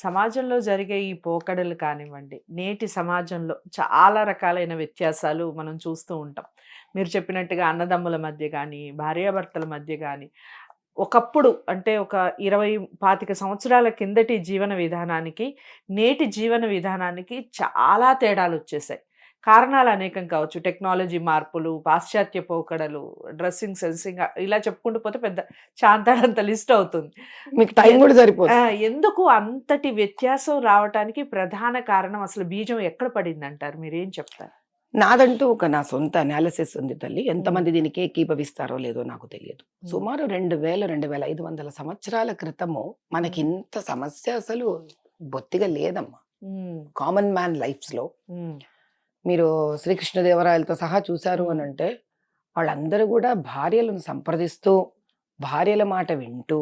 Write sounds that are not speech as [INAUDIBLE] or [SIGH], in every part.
సమాజంలో జరిగే ఈ పోకడలు కానివ్వండి నేటి సమాజంలో చాలా రకాలైన వ్యత్యాసాలు మనం చూస్తూ ఉంటాం. మీరు చెప్పినట్టుగా అన్నదమ్ముల మధ్య కానీ భార్యాభర్తల మధ్య కానీ ఒకప్పుడు అంటే ఒక ఇరవై పాతిక సంవత్సరాల కిందటి జీవన విధానానికి నేటి జీవన విధానానికి చాలా తేడాలు వచ్చేసాయి. కారణాలు అనేకం కావచ్చు. టెక్నాలజీ మార్పులు పాశ్చాత్య పోకడలు డ్రెస్సింగ్ సెన్సింగ్ ఇలా చెప్పుకుంటూ పోతే పెద్ద చాంతాడంత లిస్ట్ అవుతుంది. మీకు టైం కూడా సరిపోదు. ఆ, ఎందుకు అంతటి వ్యత్యాసం రావటానికి ప్రధాన కారణం అసలు బీజం ఎక్కడ పడింది అంటారు మీరు ఏం చెప్తారు? నాదంటూ ఒక నా సొంత అనాలిసిస్ ఉంది తల్లి. ఎంతమంది దీనికి ఏకీభవిస్తారో లేదో నాకు తెలియదు. సుమారు రెండు వేల రెండు వేల ఐదు వందల సంవత్సరాల క్రితము మనకి ఇంత సమస్య అసలు బొత్తిగా లేదమ్మా. కామన్ మ్యాన్ లైఫ్స్లో మీరు శ్రీకృష్ణదేవరాయలతో సహా చూశారు అని అంటే వాళ్ళందరూ కూడా భార్యలను సంప్రదిస్తూ భార్యల మాట వింటూ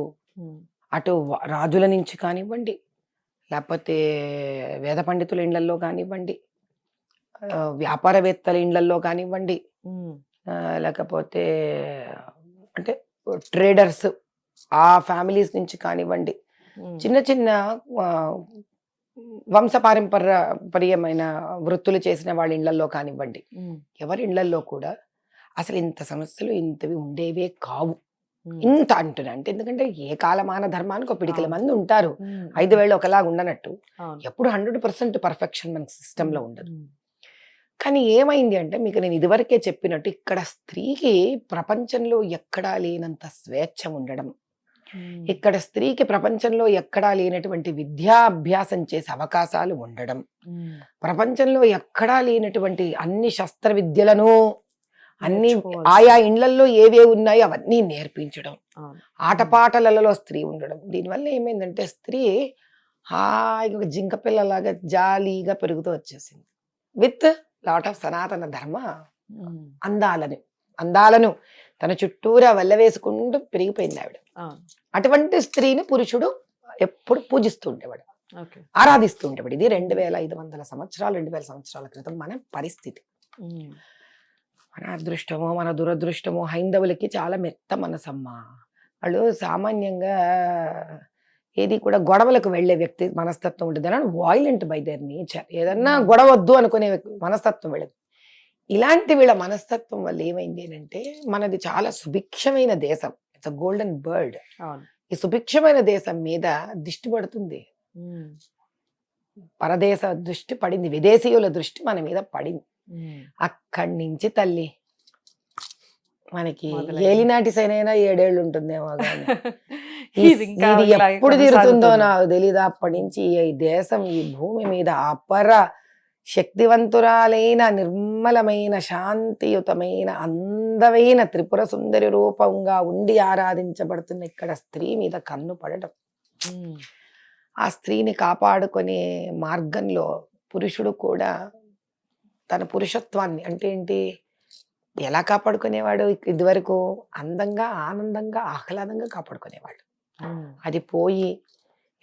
అటు రాజుల నుంచి కానివ్వండి లేకపోతే వేద పండితుల ఇళ్ళల్లో కానివ్వండి వ్యాపారవేత్తల ఇళ్ళల్లో కానివ్వండి లేకపోతే అంటే ట్రేడర్స్ ఆ ఫ్యామిలీస్ నుంచి కానివ్వండి చిన్న చిన్న ఆ, వంశపారంపర్యమైన వృత్తులు చేసిన వాళ్ళ ఇళ్ళల్లో కానివ్వండి ఎవరి ఇళ్ళల్లో కూడా అసలు ఇంత సమస్యలు ఇంతవి ఉండేవే కావు. ఇంత అంటున్నా. అంటే ఎందుకంటే ఏ కాలమాన ధర్మానికి ఒక పిడికిల. మంది ఉంటారు. ఐదు వేళ్ళు ఒకలాగా ఉండనట్టు. ఎప్పుడు హండ్రెడ్ పర్సెంట్ పర్ఫెక్షన్ మన సిస్టమ్లో ఉండదు కానీ ఏమైంది అంటే మీకు నేను ఇదివరకే చెప్పినట్టు ఇక్కడ స్త్రీకి ప్రపంచంలో ఎక్కడా లేనంత స్వేచ్ఛ ఉండడం ఇక్కడ స్త్రీకి ప్రపంచంలో ఎక్కడా లేనటువంటి విద్యాభ్యాసం చేసే అవకాశాలు ఉండడం. ప్రపంచంలో ఎక్కడా లేనటువంటి అన్ని శస్త్ర విద్యలను అన్ని ఆయా ఇండ్లల్లో ఏవే ఉన్నాయో అవన్నీ నేర్పించడం. ఆటపాటలలో స్త్రీ ఉండడం. దీనివల్ల ఏమైందంటే స్త్రీ హాయిగా ఒక జింక పిల్లలాగా జాలీగా పెరుగుతూ వచ్చేసింది. విత్ లాట్ ఆఫ్ సనాతన ధర్మ అందాలను. అందాలను తన చుట్టూరా వల్లవేసుకుంటూ పెరిగిపోయింది ఆవిడ. అటువంటి స్త్రీని పురుషుడు ఎప్పుడు పూజిస్తూ ఉండేవాడు. ఆరాధిస్తూ ఉండేవాడు. ఇది రెండు వేల ఐదు వందల సంవత్సరాలు రెండు వేల సంవత్సరాల క్రితం మన పరిస్థితి. మన అదృష్టమో మన దురదృష్టమో హైందవులకి చాలా మెత్త మనసమ్మ. వాళ్ళు సామాన్యంగా ఏది కూడా గొడవలకు వెళ్ళే వ్యక్తి మనస్తత్వం ఉంటుంది అని వాయిలెంట్ బై దేర్ నేచర్ ఏదన్నా. గొడవద్దు అనుకునే వ్యక్తి- మనస్తత్వం వెళ్ళదు. ఇలాంటి వీళ్ళ మనస్తత్వం వల్ల ఏమైంది అంటే మనది చాలా సుభిక్షమైన దేశం. ఇట్స్ గోల్డెన్ బర్డ్ ఈ సుభిక్షమైన దేశం మీద దిష్టి పడుతుంది. పరదేశ దృష్టి పడింది. విదేశీయుల దృష్టి మన మీద పడింది. అక్కడి నుంచి తల్లి మనకి. ఏలినాటి శనైనా ఏడేళ్ళు ఉంటుందేమో కానీ [LAUGHS] ఇది ఎప్పుడు తీరుతుందో. నాకు తెలియదు అప్పటి నుంచి ఈ దేశం ఈ భూమి మీద అపర శక్తివంతురాలైన నిర్మలమైన శాంతియుతమైన అందమైన త్రిపుర సుందరి రూపంగా ఉండి ఆరాధించబడుతున్న ఇక్కడ స్త్రీ మీద కన్ను పడడం ఉమ్, ఆ స్త్రీని కాపాడుకునే మార్గంలో పురుషుడు కూడా తన పురుషత్వాన్ని అంటే ఏంటి? ఎలా కాపాడుకునేవాడు? ఇదివరకు అందంగా ఆనందంగా ఆహ్లాదంగా కాపాడుకునేవాడు అది పోయి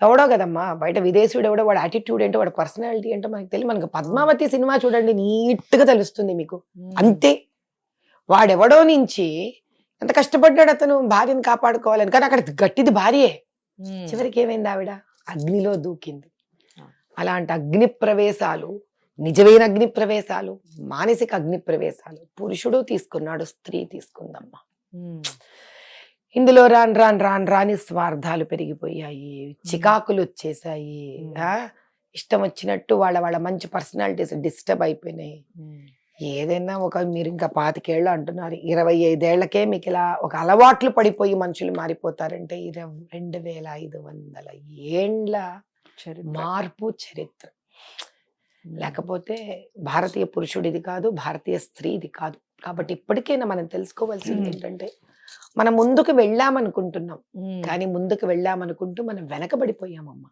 ఎవడో కదమ్మా బయట విదేశీయుడు ఎవడో వాడు యాటిట్యూడ్ ఏంటో వాడు పర్సనాలిటీ ఏంటో మనకి తెలియదు. మనకి పద్మావతి సినిమా చూడండి నీట్గా తెలుస్తుంది మీకు. అంతే. వాడెవడో నుంచి ఎంత కష్టపడ్డాడు అతను భార్యను కాపాడుకోవాలని. కానీ అక్కడ గట్టిది భార్యే. చివరికి ఏమైంది ఆవిడ? అగ్నిలో దూకింది. అలాంటి అగ్ని ప్రవేశాలు నిజమైన అగ్ని ప్రవేశాలు మానసిక అగ్ని ప్రవేశాలు పురుషుడు తీసుకున్నాడు స్త్రీ తీసుకుందమ్మా. ఇందులో రాను రాను రాను రాని స్వార్థాలు పెరిగిపోయాయి. చికాకులు వచ్చేసాయి ఇష్టం వచ్చినట్టు వాళ్ళ వాళ్ళ మంచి పర్సనాలిటీస్ డిస్టర్బ్ అయిపోయినాయి. ఏదైనా ఒక మీరు ఇంకా పాతికేళ్ళు అంటున్నారు. ఇరవై ఐదేళ్ళకే మీకు ఇలా ఒక అలవాట్లు పడిపోయి మనుషులు మారిపోతారంటే ఇరవై రెండు వేల ఐదు వందల ఏండ్ల. మార్పు చరిత్ర. లేకపోతే భారతీయ పురుషుడిది కాదు భారతీయ స్త్రీది కాదు. కాబట్టి ఇప్పటికైనా మనం తెలుసుకోవాల్సింది. ఏంటంటే మనం ముందుకు వెళ్ళామనుకుంటున్నాం. కానీ ముందుకు వెళ్ళామనుకుంటూ మనం వెనకబడిపోయామమ్మా.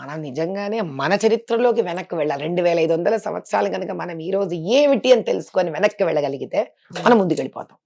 మనం నిజంగానే మన చరిత్రలోకి వెనక్కి వెళ్ళాలి. రెండు వేల ఐదు వందల సంవత్సరాలు కనుక మనం ఈ రోజు ఏమిటి అని తెలుసుకొని వెనక్కి వెళ్ళగలిగితే మనం ముందుకు వెళ్ళిపోతాం